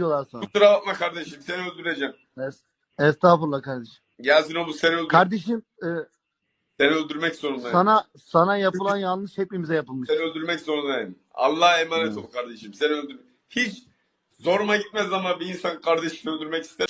diyorlar sana. Kusura bakma kardeşim seni öldüreceğim. Es- Estağfurullah kardeşim. Yasin o seni öldür Kardeşim e, seni öldürmek zorundayım. sana sana yapılan yanlış hepimize yapılmış. Seni öldürmek zorundayım. Allah'a emanet ol kardeşim. Seni öldür. Hiç zoruma gitmez ama bir insan kardeşini öldürmek ister.